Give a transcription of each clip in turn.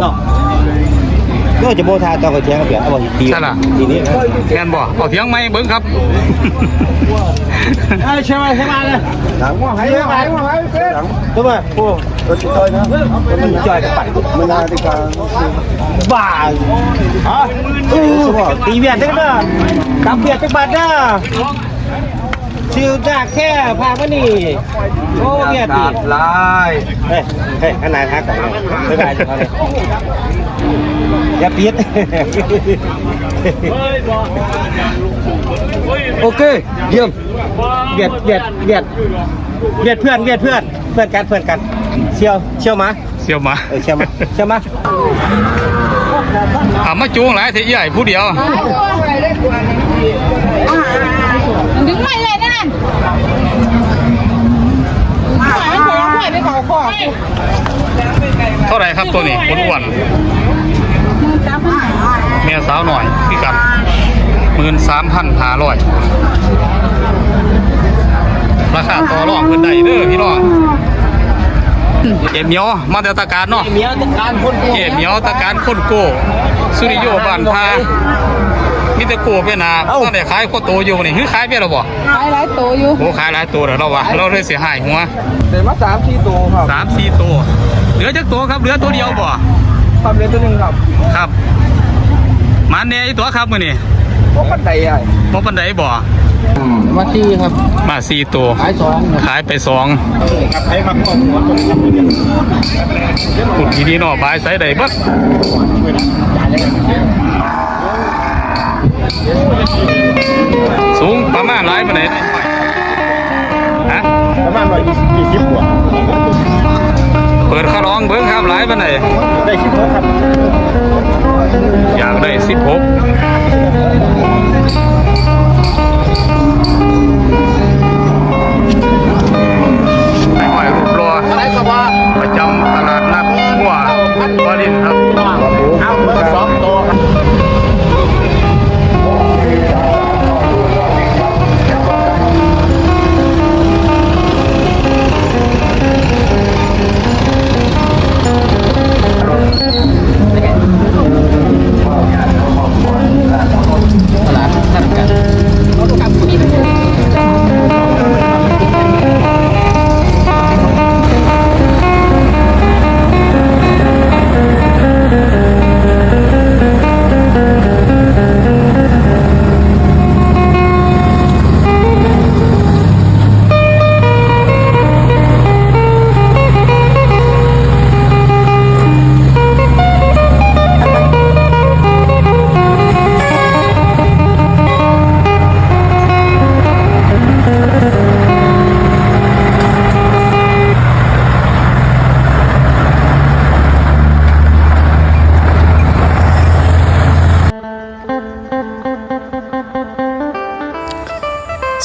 เนาะก็จะโบทาต่อกับเทียงกับเปียกเอาบ่ตีใช่ล่ะ ทีนี้แม่นบ่เอาเถียงไหมเบิ่งครับ ใช่ไหมใช่ไหมเลยหลังว่าให้ไหมหลังตัวมาโอ้ตัวชิดตัวนะมันจ่อยกับปั่นมันนาฬิกาบ้าฮะตีเวียดได้เด้อตับเวียดจักบาทเด้อ ชิวจากแค่พามานี่โอ้เวียดดิลายเฮ้ยเฮ้ยขนาดฮักก่อนเลยไม่ได้จังเลยอย่าปิดโอเคเยี่ยมเบียดเบียดเบียดเบียดเพื่อนเบียดเพื่อนเพื่อนกันเพื่อนกันเชี่ยวเชี่ยวมาเสี่ยวหมาเออเชี่ยวมาเชี่ยวมาอ่ามาจูงหลายเสียใหญ่ผู้เดียวดึงไม่เลย นั่นขวายขวายไปขอขอเท่าไหร่ครับตัวนี้คนอ้วนจับมาแม่สาวหน่อยพี่กันหมื่นสามพันห้าร้อยราคาต่อรองเพิ่นได้เด้อพี่น้องเอ็มเหมียวมาแต่ตะการเนาะเมียจัดการคนเอ็มเหมียวตะการคนโก้สุริโยบ้านพา มีแต่โก้เป็นนาตอนได้ขายโคโตอยู่นี่คือขายไปแล้วบ่ขายหลายตัวอยู่โอ้ขายหลายตัวแล้วเราวะเราเลยเสียหายหัวเดี๋ยวมาสามที่ตัวครับสามสี่ตัวเหลือจักตัวครับเหลือตัวเดียวบ่ความเร็วตัวหนึ่งครับครับหมาแหน่อีตัวครับมื้อนี้พวกบันไดใหญ่บ่ปานใดบ่มาที่ครับมาสี่ตัวขายสองขายไปสองใครมาข้อมูลขุดดีๆเนาะบายใส่ได้เบิด มาณร้อยยี่สิบกว่าเปิดคาร้องเบิ่งครับหลายปานใดได้สิบหกครับอยากได้16ไม่ห้อยรูปรออะไรก็ว่าประจำตลาดนัดหัววารินครับเอาสองตัว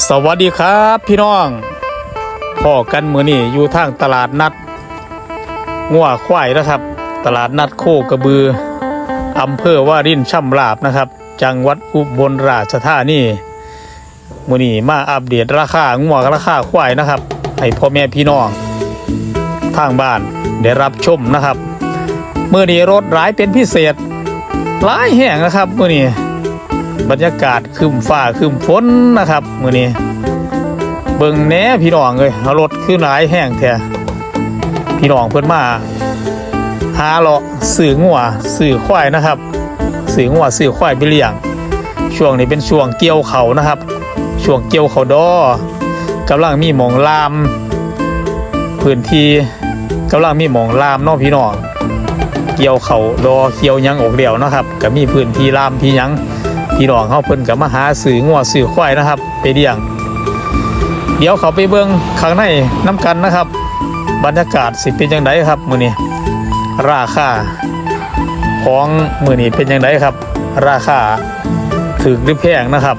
สวัสดีครับพี่น้องพ่อกันมือนี่อยู่ทางตลาดนัดงัวควายนะครับ ตลาดนัดโคกระบืออำเภอวารินช่ำราบนะครับ จังหวัดอุบลราชธานีมือนี่มาอัปเดตราคางัวราคาควายนะครับ ให้พ่อแม่พี่น้องทางบ้านได้รับชมนะครับมือนี้รถร้ายเป็นพิเศษหลายแห่งนะครับมือนี้ บรรยากาศครึมฟ้าครึมฝนนะครับมื้อนี้ เบิ่งแหน่พี่น้องเอ้ยรถคือหลายแห้งแท้พี่น้องเพิ่นมาหาเลาะสื่องัวสื่อควายนะครับ สื่องัวสื่อควายไปเลี้ยง ช่วงนี้เป็นช่วงเกี่ยวเขานะครับ ช่วงเกี่ยวเขาดอกำลังมีหมองลามพื้นที่กำลังมีหมองลามนาะพี่น้องเกี่ยวเขาดอเกี่ยวยังออกเดี่ยวนะครับก็มีพื้นที่ลามที่ยัง พี่น้องเขาเพิ่นกับมาหาสื่องัวสื่อควายนะครับ ไปเลี้ยง เดี๋ยวเขาไปเบิ่งข้างในน้ำกันนะครับ บรรยากาศสิเป็นยังไงครับมือนี้ราคาของมือนี้เป็นยังไงครับ ราคาถึกหรือแพงนะครับ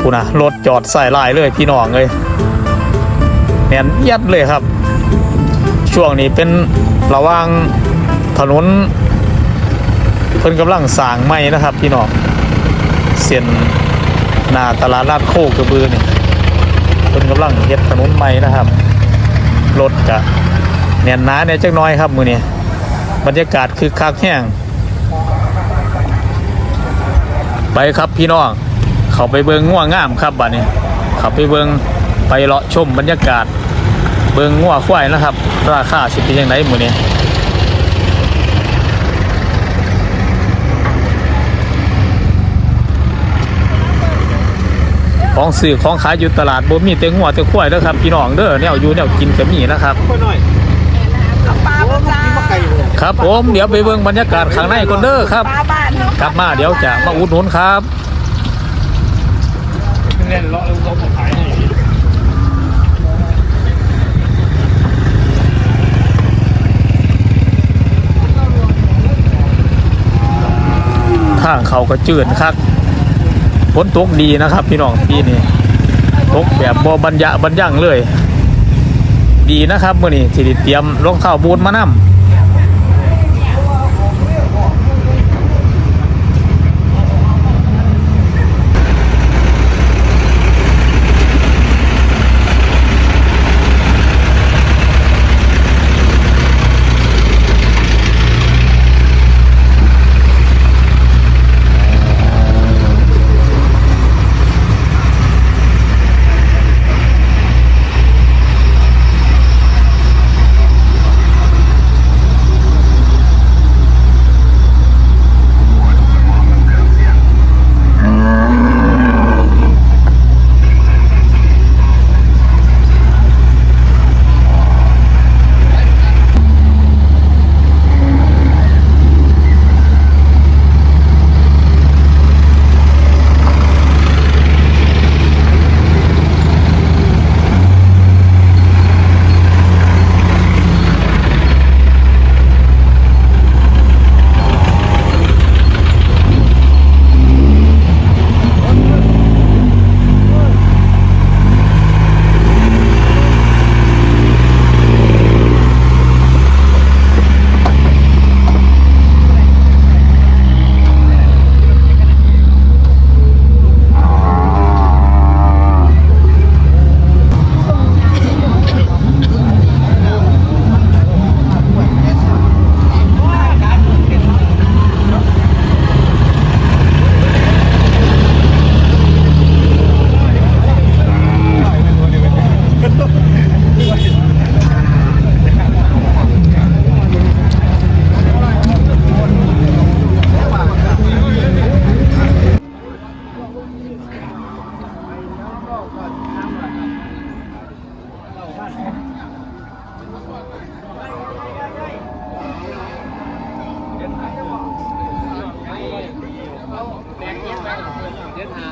พูนะรถจอดใส่ลายเลยพี่น้องเลยแน่นยัดเลยครับ ช่วงนี้เป็นระว่างถนน เพิ่นกำลังสร้างใหม่นะครับ พี่น้องเส้นหน้าตลาดลาดโคกระบือนี่เพิ่นกำลังเฮ็ดถนนใหม่นะครับรถกะแน่นหนาเนี่ยจักน้อยครับมื้อนี้บรรยากาศคือคักแห้งไปครับพี่น้องเขาไปเบิงง่วงงามครับบัดนี้เขาไปเบิงไปเลาะชมบรรยากาศ เบิงง่วงควายนะครับ ราคาสิเป็นยังไงหมู่นี้ ของสื่อของขายอยู่ตลาดบ่มีแต่งัวแต่ควายเด้อครับพี่น้องเด้อแนวอยู่แนวกินก็มีนะครับปลาจ้าครับผมเดี๋ยวไปเบิ่งบรรยากาศข้างในก่อนเด้อครับ ปลาบ้านกลับมาเดี๋ยวจะมาอุดหนุนครับเล่นเลาะเลาะมาขายให้ทางเขาก็จืดคัก นตกดีนะครับ พี่น้องปีนี้ตกแบบบอบรรยะบรรยั่งเลย ดีนะครับเมื่อนี้ที่เตรียมรองเท้าบูทมาน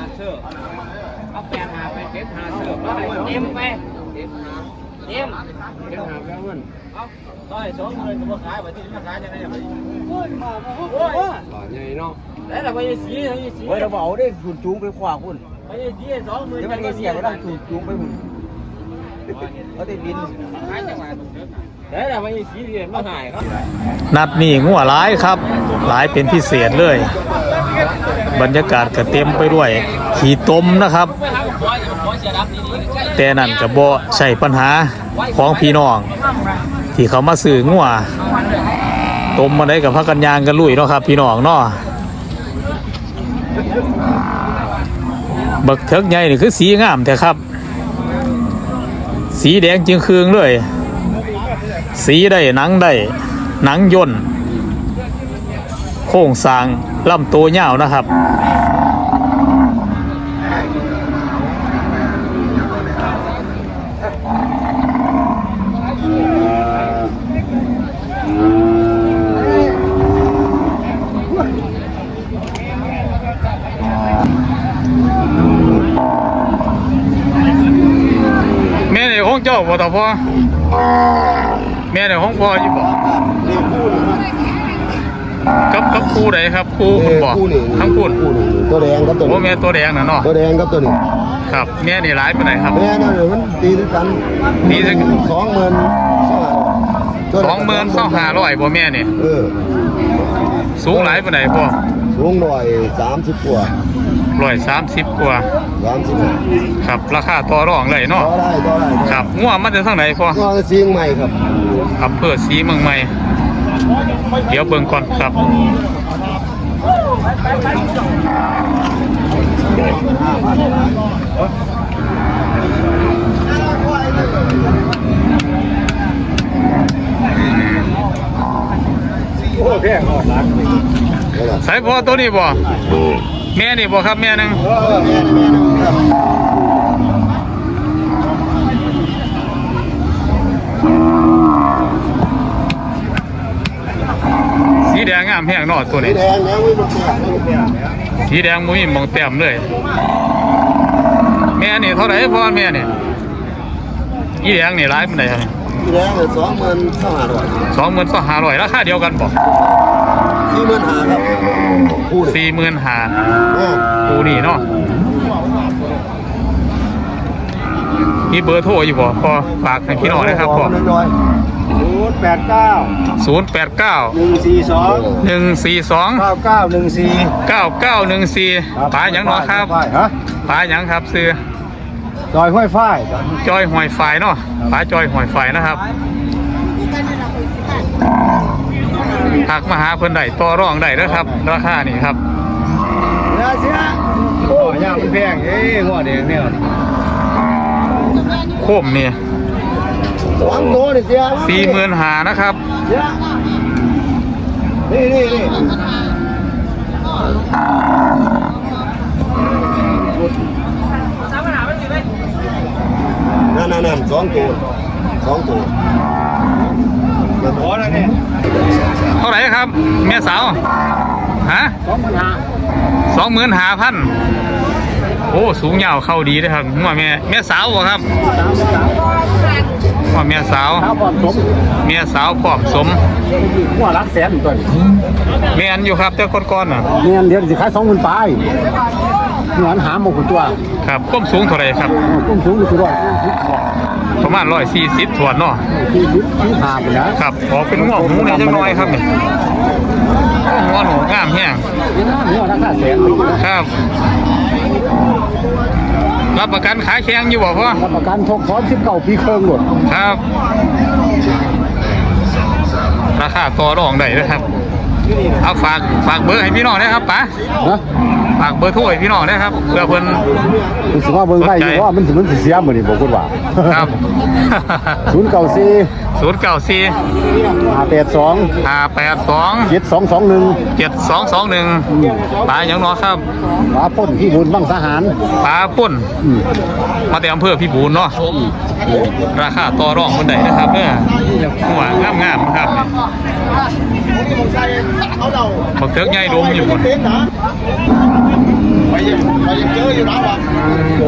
ำเอาแปดหาไปเจ็ดหาเสือไปเต็มไปเต็มหาเต็มเต็มหาแล้วมันเอาต้อยสองเงินมาขายไปที่มาขายยังไงเนี่ยโอ้ยมาโอ้ยต่อใหญ่เนาะแล้วเราไปสีไปสีเฮ้ยเราบอกได้สูนจูงไปขวาคุณไปสีสองหมื่นเดี๋ยวมันเสียก็ต้องสูนจูงไปหุ่นเขาได้บินแล้วเราไปสีเรียนมาหายครับนัดนี้งัวหลายครับหลายเป็นพิเศษเลย บรรยากาศก็เต็มไปด้วยขี่ต้มนะครับ แต่นั่นก็บ่ใช่ปัญหาของพี่น้อง ที่เขามาซื้องัวต้มมาได้กับพักกันยางกันลุยเนาะครับ พี่น้องเนาะบักเทิกใหญ่นี่คือสีงามแต่ครับ สีแดงจึงคืองเลย สีได้หนังได้หนังย่นโค้งสร้าง ลำตัวยาวนะครับ แม่ในห้องเจ้าบ่ต่อพ่อแม่ในห้องพ่ออยู่บ่ กับกับครูใดครับครูคุณบ่ทั้งคุณคู่นี่ตัวแดงครับตัวโอ้นี้แม่ตัวแดงน่ะเนาะตัวแดงครับตัวนี้ครับแม่นี่หลายปานใดครับแม่นั่นมันตีด้วยกันตีด้วยกันสองหมื่นสองหมื่นสองห้าร้อยบ่แม่นี่เออสูงหลายปานใดพ่อสูงหน่อยสามสิบกว่าร้อยสามสิบกว่าสามสิบห้าครับราคาต่อรองเลยเนาะต่อได้ต่อได้ครับงัวมันจะทางไหนพ่อก็เสียงใหม่ครับอำเภอศรีเมืองใหม่ เดี๋ยวเบิ่งก่อนครับโอ้แพงออกหลังใส่พอตัวนี้บ่แม่นี่บ่ครับแม่หนึง เออแม่แม่ครับ สีแดงงามแพงเนาะตัวนี้ แดงแล้วไม่มันแพงไม่แพงสีแดงบ่มีหมองแต้มเลย แม่นี่เท่าไหร่พ่อแม่นี่อีแดงนี่หลายปานใดครับแดงเลยสองหมื่นสองห้าร้อยสองหมื่นสองห้าร้อยราคาเดียวกันบ่สี่หมื่นห้าครับพูดสี่หมื่นห้าแม่ปูนี่เนาะมีเบอร์โทรอยู่บ่พอฝากให้พี่น้องนะครับพ่อน้อยๆศูนย์ แปดเก้าศูนย์แปดเก้าหนึ่งสี่สองหนึ่งสี่สองเก้าเก้าหนึ่งสี่เก้าเก้าหนึ่งสี่ปลาหยังเนาะครับฝ้ายฮะปลาหยังครับซื้อดอยห้วยฝ้ายจอยหอยไฟเนาะปลาจอยหอยไฟนะครับหักมาหาเพิ่นได้ต่อรองได้นะครับ ราคานี่ครับเสียเสียโอ้ยางมันแพงเอ้ยหัวแดงเนี่ยโคมนี่ สองตัวนี่เสียสี่หมื่นหานะครับเสียนี่นี่นี่นั่นนั่นนั่นสองตัวสองตัวพอแล้วเนี่ยเท่าไหร่ครับเมียสาวฮะสองพันห้าสองหมื่นหาพันโอ้ สูงยาวเข้าดีเลยครับหัวแม่แม่สาวบ่ครับ สามสามหัวแม่สาวถ้าพร้อมสมเมียสาวพร้อมสมหัวรักแสนตัวนี้แม่นอยู่ครับแต่ก้อนๆน่ะเงินเดือนสิขายสองหมื่นปลายเงินหาหมกตัวครับก้มสูงเท่าไหร่ครับกุ้งสูงอยู่ที่ร้อยสิบประมาณร้อยสี่สิบถวนเนาะสี่สิบสี่ห้าไปนะครับออกเป็นงอกหมูเนี่ยจังน้อยครับนี่งอหนูงามแห้งเงินราคาแสน ครับ รับประกันขายแข็งอยู่บ่พ่อรับประกันทกพร้อมสิบเก้าปีเครื่องหมดครับ ราคาต่อรองได้นะครับ เอาฝากฝากเบอร์ให้พี่น้องนะครับป๋านะ ฝากเบอร์โทรให้พี่น้องนะครับเพื่อเพิ่นคือสิว่าเบิ่งได้อยู่ว่ามันสิมันสิเสียมื้อนี้บอกคุณว่าครับศูนย์เก้าสี่ศูนย์เก้าสี่ห้าแปดสองห้าแปดสองเจ็ดสองสองหนึ่งเจ็ดสองสองหนึ่งปลาอย่างน้อยครับปลาป่นที่บุญบังสหาร ปลาป่น อืม มาแต่อำเภอพี่บูนเนาะราคาต่อรองคนใดนะครับเนี่ยหัวงามงามๆนะครับบักเทิกใหญ่ดมอยู่บนไป ยังไปยังเจออยู่นะว่ะผ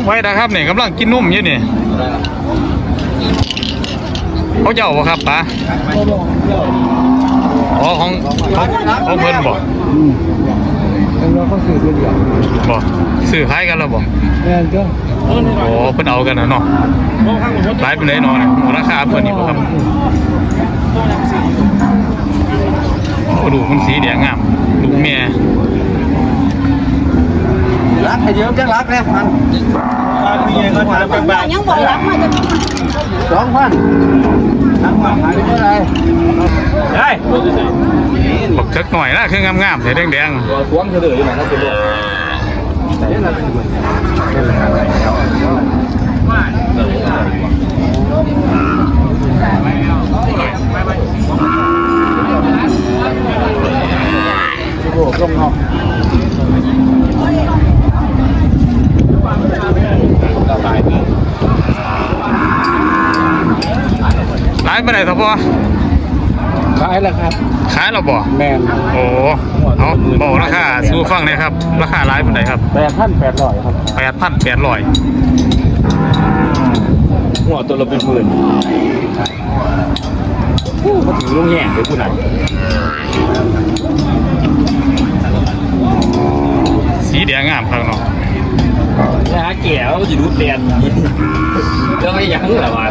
มเอาพี่ลุงพอยีดีของไผ่นะครับเนี่ยกำลังกินนุ่มอยู่นี่เขาเจ้าบ่ครับป้าอ๋อของของของเพิ่นบ่แล้วก็คือเดียวบ่ซื้อขายกันแล้วบ่แม่นก็โอ้เพิ่นเอากันนะเนาะหลายเป็นเลยเนาะเนี่ยราคาเพิ่นนี่บ่ครับโอ้ดูมันสีแดงงามดูแม่รักให้เยอะจังรักแน่มัน มีเงินก็ถามไปบ้างยังบอกรักมาจะสองพันรักมาขายเท่าไหร่ได้บักเทิกหน่อยนะคืองามๆสีแดงๆสวมเฉลยอยู่ไหนครับคุณลูก โอ้ลงเนาะ ขายไปไหนครั บพ่อขายแล้วครับ ขายเราบ่แมนโอ้เอาบอกราคาสู้ฟังเลยครับ ราคาร้ายปานใดครับแปดพันแปดร้อยครับแปดพันแปดร้อยหัวตัวเราเป็นหมื่นผู้มาถึงโรงแรมเลยคุณน่ะสีแดงงามครับเนาะนะฮะแก่แล้วจะดูเตียนแล้วไม่ยังเหรอวะ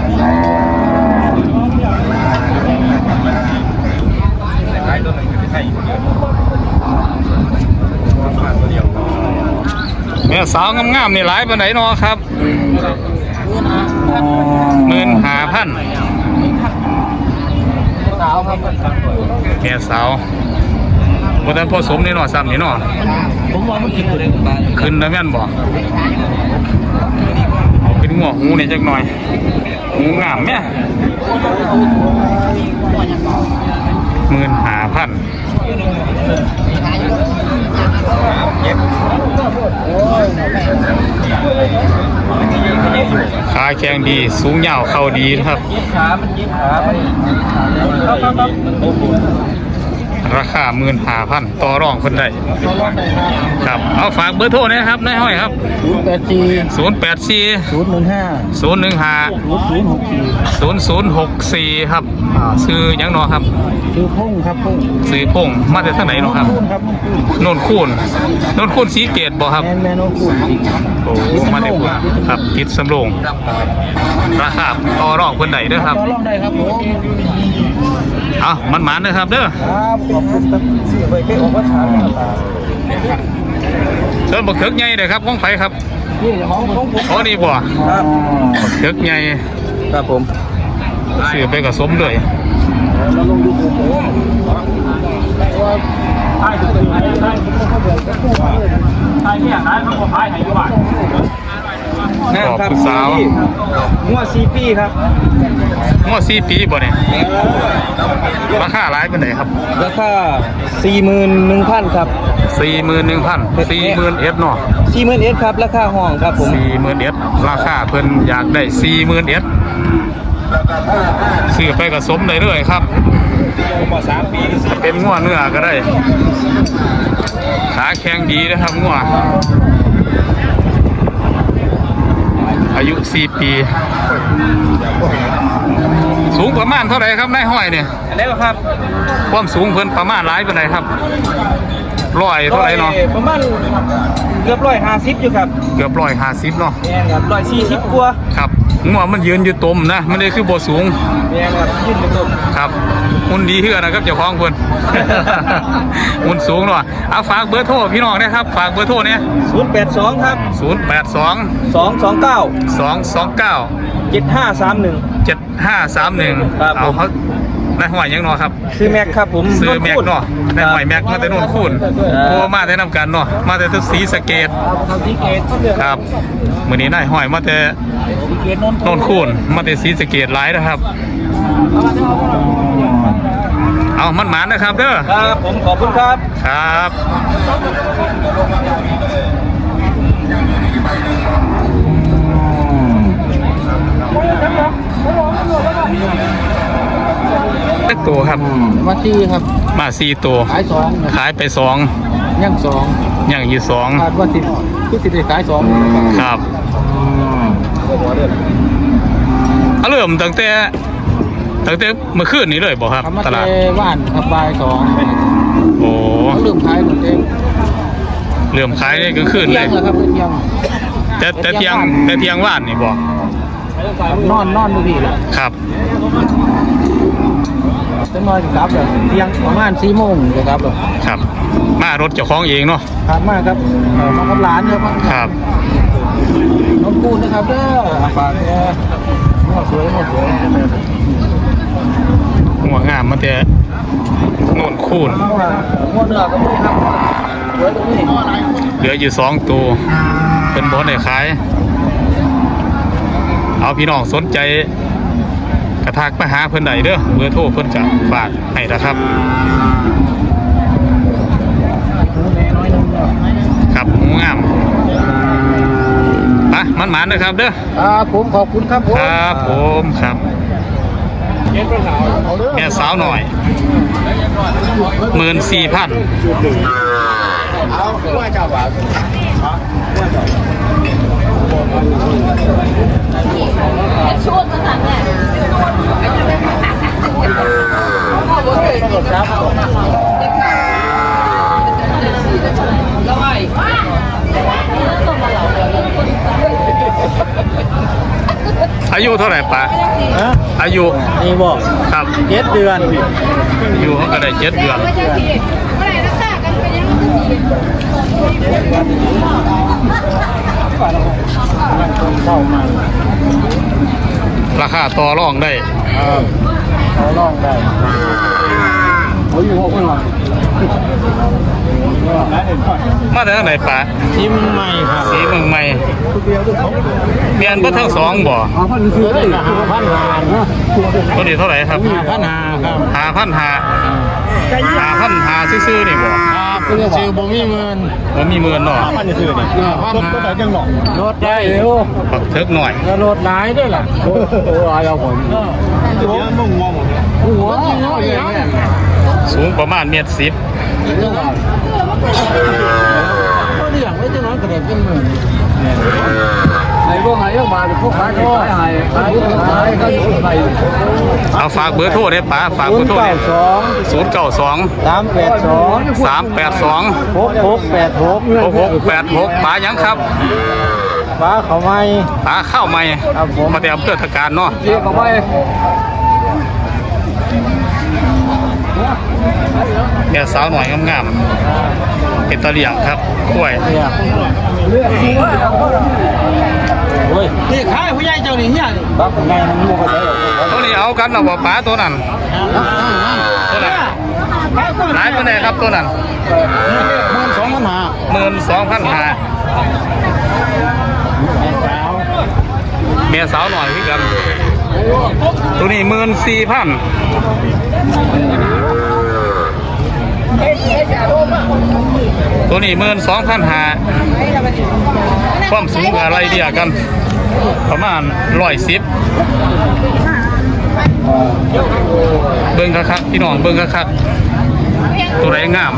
แม่สาวงามๆนี่หลายปานไหนเนาะครับหมื่นหาพันสาวครับแม่สาวบ่ทันพอสมนี่เนาะซ้ำนี่เนาะผมว่ามันกินตัวเด็กบ้านขึ้นแล้วแม่นบ่เอาูหัวหูเนี่ยจักหน่อยหูงามแม่ยหมื่นหาพันขาแข็งดีสูงยาวเข้าดีนะครับ รับครับครับโอ้โหราคาหมื่นหาพันต่อรองคนได้ครับเอาฝากเบอร์โทรนะครับนายห้อยครับศูนย์แปดสี่0 8 4ศูนย์หนึ่งห้า0 1 5ศูนย์ศูนย์หกสี่0 0 6 4ครับอ่าซื้อหยังเนอครับคือพุ่งครับพุ่งซื้อพงมาจากทางไหนเนาะครับพุ่งครับพุ่งโนนคูนโนนคูนสีเกตบ่ครับแมนแมนโอ้พุ่งจริงโอ้มาได้พุ่นครับกิดสำโรงราคาต่อรองคนใดเด้อครับต่อรองได้ครับผมเอามันหมานเด้อครับเด้อครับขอบคุณครับที่ไปแค่ของวัดฉานเชิญบักเถิกใหญ่เด้อครับของไผครับนี่ของของผมอ๋อนี่บ่ครับบักเถิกใหญ่ครับผมซื้อไปกับสมเลยเราลงดูผมว่าใช่คือใช่ใช่ใช่เนี่ยนะเขาบอกใช่ไหนดีกว่า ขอบคุณสาวงัวซีปีครับงวด4ปีบ่เนี่ยราคาหลายปานใดครับ ราคาสี่หมื่นหนึ่งพันครับ41,000 40,000เอสเนาะสี่หมื่นเอสครับราคาห้องครับผม40,000เอสราคาเพิ่นอยากได้40,000เอสซื้อไปกับสมได้เลยครับผมว่าสามปีเป็นงัวเนื้อก็ได้ ขาแข็งดีนะครับงัว อายุ 4 ปี สูงประมาณเท่าไหร่ครับนายห้อยเนี่ยอันนี้ครับ ความสูงเพิ่นประมาณหลายปานใดครับร้อยเท่าไหร่เนาะประมาณเกือบร้อยห้าสิบอยู่ครับ เกือบร้อยห้าสิบเนาะแม่นครับร้อยสี่สิบกว่าครับ งัวมันยืนอยู่ตมนะไม่ได้คือบ่สูงแม่นครับยืนเป็นตัวครับหุ่นดีเฮือนะครับเจ้าของเพิ่นหุ่นสูงเนาะเอาฝากเบอร์โทรพี่น้องนะครับฝากเบอร์โทรเนี่ยศูนย์แปดสองครับ 0 8 2สองสองเก้า2 2 9เจ็ดห้าสามหนึ่ง7 5 3 1 ครับเอาเขา นายห้อยยังเนาะครับซื้อแม็กครับผมซื้อแม็กเนาะนายห้อยแม็กมาแต่โน่นคูนโทรมาแต่นำกันเนาะมาแต่ทุกสีสะเกตทำที่เกตครับมื้อนี้นายห้อยมาแต่ที่เกตนนท์โน่นคูนมาแต่สีสะเกตหลายนะครับ เอามันหมานนะครับเด้อครับผมขอบคุณครับครับ เล็กตัวครับ มาที่ครับ มาสี่ตัว ขายสองขายไปสองย่างสองอย่างอยู่สองคาดว่าสิคือสิได้ขายสองครับเอาเริ่มตั้งแต่ตั้งแต่เมื่อคืนนี้เลยบอกครับทำมาตลาดเตว่านครับบายสองโอ้เขาลืมขายหมดเองเริ่มขายนี่ก็คืนเที่เลยยงเหรอครับเที่ยงแต่แต่เที่ยงแต่เที่ยงว่านนี่บอกนอนนอนดูพี่ละครับ จะนอนกับแบบเที่ยงประมาณสี่โมงจะครับแบบครับ มารถเจ้าของเองเนาะครับมากครับเอ่อมากับร้านครับครับ น้องกูนนะครับเด้อฝากแค่หัวสวยหัวสวยหัวงามมาแต่โน่นคูนหัวหัวเนื้อก็มีครับสวยตรงนี้เหลืออยู่สองตัวเป็นบอสได้ขาย เอาพี่น้องสนใจกระ ทักมาหาเพิ่นใดเด้อเบอร์โทรเพิ่นจะฝากให้นะครับ ครับหมูงามไปมันหมานนะครับเด้อครับผมขอบคุณครับผมครับผมครับแม่สาวหน่อยหมื่นสี่พัน ช่วงนั้นแหละอายุเท่าไหร่ปะฮะอายุนี่บอกครับเจ็ดเดือนอายุเขาก็ได้เจ็ดเดือน ราคาต่อรองได้เขาลองได้เขาอยู่หกคนหรอ มาจากไหนปะชิมใหม่ครับสีเมืองใหม่เมียนบ่ทั้งสองบ่เอาพันซื้อได้หาพันหาเนาะตัวนี้เท่าไหร่ครับหาพันหาครับหาพันหาหาพันหาซื่อๆนี่บ่ครับเพื่อซื้อบ่มีเงินบ่มีหมื่นเนาะพันซื้อนี่พันหาก็ได้จังหรอกรถได้เร็วปักเทิกหน่อยแล้วรถหลายด้วยล่ะโอ้ยเอาผมหัวมึงงงหัว มึงงงอย่างเงี้ยสูงประมาณเมตรสิบเรื่องอะไรเขาเลี้ยงไว้จังนั้นก็ได้เป็นหมื่นไอ้พวกไหนเอามาพวกขายก็ขายให้ขายขายก็อยู่ไทยเอาฝากเบอร์โทรได้ปะฝากเบอร์โทรได้สอง092สามแปดสอง382หกหกแปดหก6686ปลาหยังครับฟ้าเขาไม่ปลาข้าวใหม่ครับผมมาแต่อำเภอทการเนาะเรียกเขาไม่ เนี่ยสาวหน่อยงามๆเป็นตะเลียงครับกล้วยเนี่ยเลือกจริงโอ้ยนี่ขายผู้ใหญ่เจ้านี่เฮียนี่ครับไงมันมูกระเด้อตัวนี้เอากันเอาบ่ปลาตัวนั้นตัวนั้นหลายปานใดครับตัวนั้นมันสองมันหา12,500เมียสาวหน่อยคือกันตัวนี้14,000 ตัวนี้12,500ความสูงอะไรเดียกัน ประมาณ110เบิ่งคักๆพี่น้องเบิ่งคักๆตัวไหนงาม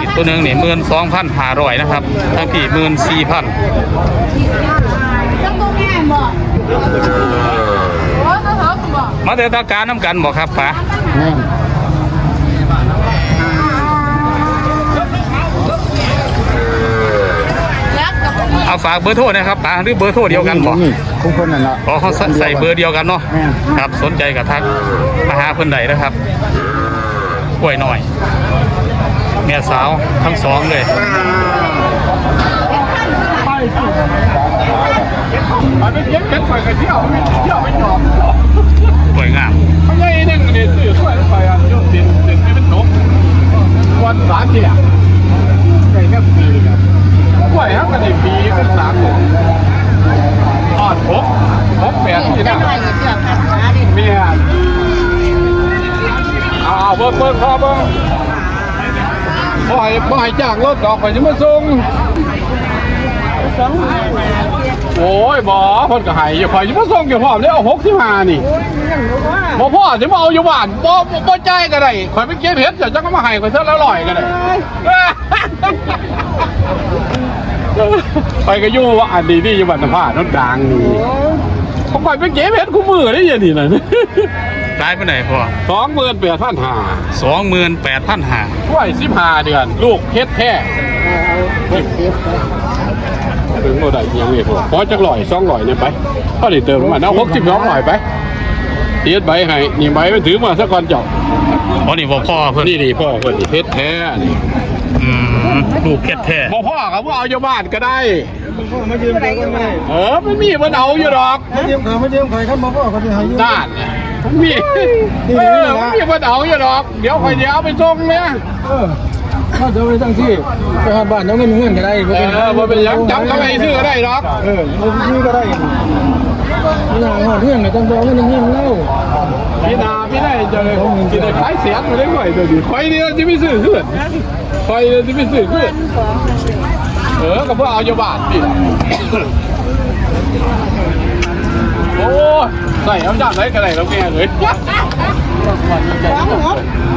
อีกตัวหนึ่งนี่หมื่นสองพันหาร้อยนะครับทั้งพี่หมื่นสี่พันต้องต้องแง่บอกโอ้เขาเขาบอกมาเดินตาการน้ำกันบอกครับป๋า เนี่ยแล้วกับเอาฝากเบอร์โทรนะครับป๋าหรือเบอร์โทรเดียวกันบอกทุกคนนั่นละอ๋อเขาใส่เบอร์เดียวกันเนาะครับสนใจกับทักมาหาเพื่อนใดนะครับกล้วยหน่อยเมียสาวทั้งสองเลยกล้วยงาม วันสามเที่ยไก่แค่ปีครับกล้วยครับกันในปีก็สามเลยอ่อนหกหกแปดที่นั่นเมียเอาเอาเบิ้งเบิ้งพอเบิ้งบ่ให้บ่ให้จ้างรถดอกไปจะมาส่ง โอ้ยบ่เพิ่นก็ให้อยู่ข่อยจะมาส่งอยู่พร้อมเด้เอา65นี่บ่พ่อสิมาเอาอยู่บ้านบ่บ่บ่จ่ายก็ได้ข่อยไปเก็บเห็ดเดี๋ยวจะก็มาให้ข่อยเท่าละร้อยก็ได้ไปก็อยู่ว่าอันนี้นี่อยู่บ้านนภาน้นดังนี่เขาข่อยไปเก็บเห็ดคู่มือได้ยังนี่น่ะได้ไปไหนพ่อสองหมื่นแปดพันห้าสองหมื่นแปดพันห้าช่วยสิบห้าเดือน ลูกเฮ็ดแท้ ถึงโมได้ยังไงพอพอจักลอยสองลอยเนี่ยไปพอได้เติมมันเอาหกสิบสองลอยไปเทียดใบให้นี่ใบมันถือมาสักก่อนจบอ๋อนี่บอกพ่อเพื่อนนี่ดีพ่อเพิ่นนี่เฮ็ดแท้นี่ลูกเพชรแท้พ่อพ่อกับว่าเอาอยู่บ้านก็ได้มายืมใครก็ไม่เออไม่มีมันเอาอยู่ดอกมายืมใครมายืมใครครับมาพ่อเขาจะให้ยืมด้านมีเออมันมีมันเอาอยู่ดอก เดี๋ยวคอยเดี๋ยวไปส่งเนี่ย เออถ้าจะไปทั้งที่ไปหาบ้านเอาเงินเงินก็ได้เออบ่เป็นหยังจำก็ไม่ซื้อก็ได้ดอกเออซื้อก็ได้ไม่น่าหอดเรื่องเลยต้องบอกว่าเงินเล่าพี่นาพี่ได้จะเลยกินได้ขายเสียงมาได้ค่อยตัวดีคอยเดียวจะไม่ซื้อขึ้นคอยเดียวจะไม่ซื้อขึ้นเออก็เพื่อเอาอยู่บ้านพี่โอ้ใส่เอาจากไหนก็ได้แล้วแกเลย ร้องหก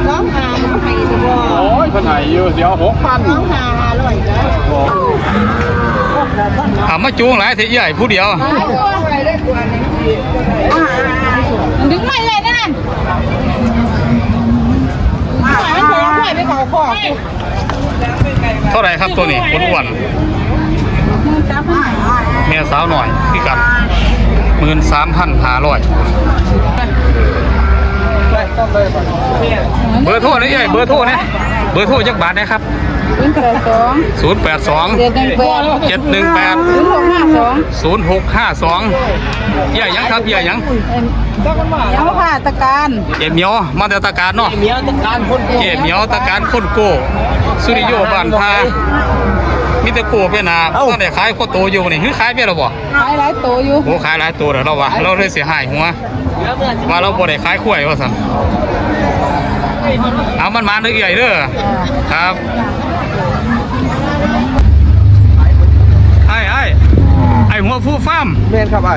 ร้องหาร้องไห้ตัวโอ้ยพันไหนอยู่เดี๋ยวหกพันร้องหาหาร้อยจ้ะถามมาจูงหลายเสียใหญ่ผู้เดียวหาตัวอะไรได้กว่านี้ดึงไม่เลยนั่นมันแข็งไหวไปเขาคอเท่าไหร่ครับตัวนี้อ้วนจับให้ๆแม่สาวหน่อยพี่กันหมื่นสามพันห้าร้อย เบอร์โทรนี่เอ้ยเบอร์โทรนี่เบอร์โทรจักบาทนะครับ ศูนย์แปดสองศูนย์แปดสองเจ็ดหนึ่งแปดเจ็ดหนึ่งแปดศูนย์หกห้าสองศูนย์หกห้าสองเยี่ยยังครับเยี่ยยังยังผ่าตะการเจ็บเหมียวมาแต่ตะการเนาะเมียต้องการคนเจ็บเหมียวตะการคนโกสุริโยบ้านพา มีแต่โกเป็นนาตั้งแต่ขายโคโตอยู่นี่คือขายไปแล้วบ่ขายหลายตัวอยู่โอ้ขายหลายตัวแล้วเราวะเราเลยเสียหายหัวว่าเราบ่ได้ขายข้วยว่าซั่นเอามันมาเรื่อยๆเด้อครับไอ้ไอ้ไอ้หัวผู้ฟ้าร์มเมนครับไอ้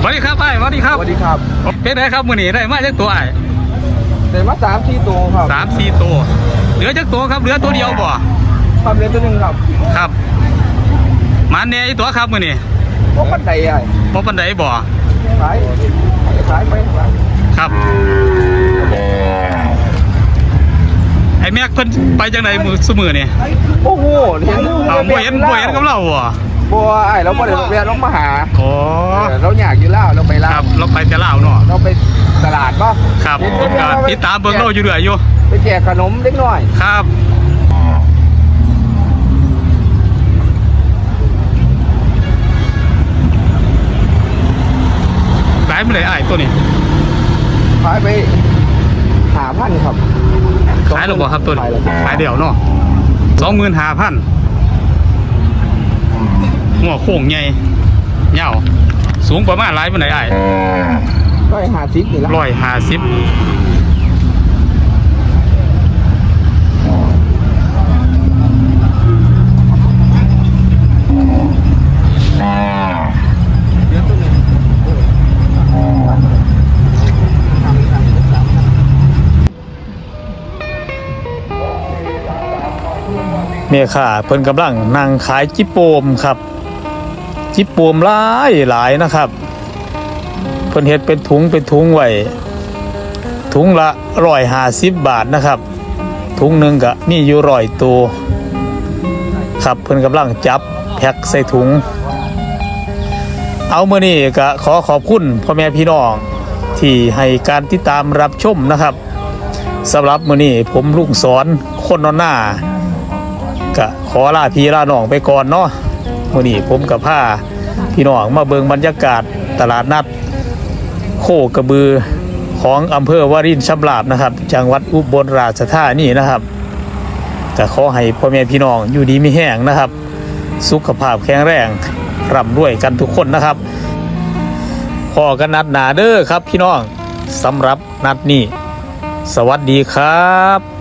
สวัสดีครับไอ้สวัสดีครับสวัสดีครับเป็นไงครับมื้อนี้ได้มาจักตัวไอ้เดินมาสามที่ตัวครับสามสี่ตัวเหลือจักตัวครับเหลือตัวเดียวบ่ ความเร็วตัวหนึ่งครับครับมาแน่อีตัวครับมื้อนี้พวกปันไดไอ้บ่ปานใดบ่ขายขายไปครับไอ้แม็กเพิ่นไปจังไดมือซุมื้อนี่โอ้โหเห็นเอาบ่เห็นบ่เห็นกับเราบ่บัวไอ้เราบ่ได้เรียนลงมาหาอ๋อเราอยากอยู่แล้วเราไปคลารับเราไปแต่ลาวเนาะเราไปตลาดป่ะครับผมก็ติดตามเบิ่งเราอยู่เรื่อยอยู่ไปแจกขนมเล็กน้อยครับายมาเลยไอ้ายตัวนี้ ขายไปหาพันครับขายหรือเปล่าครับตัวนี้ ขายแล้วขายเดี่ยวเนาะสองหมื่นห้าพันหัวโค้งใหญ่เงาวสูงประมาณไรปานไหนไอ้ก็หาซิปนี่ละ ร้อยห้าสิบ เมียข่าเพิ่นกำลังนั่งขายจิโปมครับ จิโปมหลายหลายนะครับ เพิ่นเฮ็ดเป็นถุงเป็นถุงไว้ถุงละร้อยห้าสิบบาทนะครับ ถุงหนึ่งก็มีอยู่ร้อยตัวครับเพิ่นกำลังจับแพ็คใส่ถุง เอาเมื่อนี้ก็ขอขอบคุณพ่อแม่พี่น้องที่ให้การติดตามรับชมนะครับสำหรับมื้อนี้ผมลุงสอนคนนอนหน้า ก็ขอลาพี่ลาน้องไปก่อนเนาะมื้อนี้ผมกับผ้าพี่น้องมาเบิงบรรยากาศตลาดนัด โคกระบือของอำเภอวารินชำราบนะครับ จังหวัดอุบลราชธานีนะครับก็ขอให้พ่อแม่พี่น้องอยู่ดีมีแห้งนะครับ สุขภาพแข็งแรงร่ำรวยกันทุกคนนะครับพอกันนัดหนาเด้อครับพี่น้องสำหรับนัดนี้ สวัสดีครับ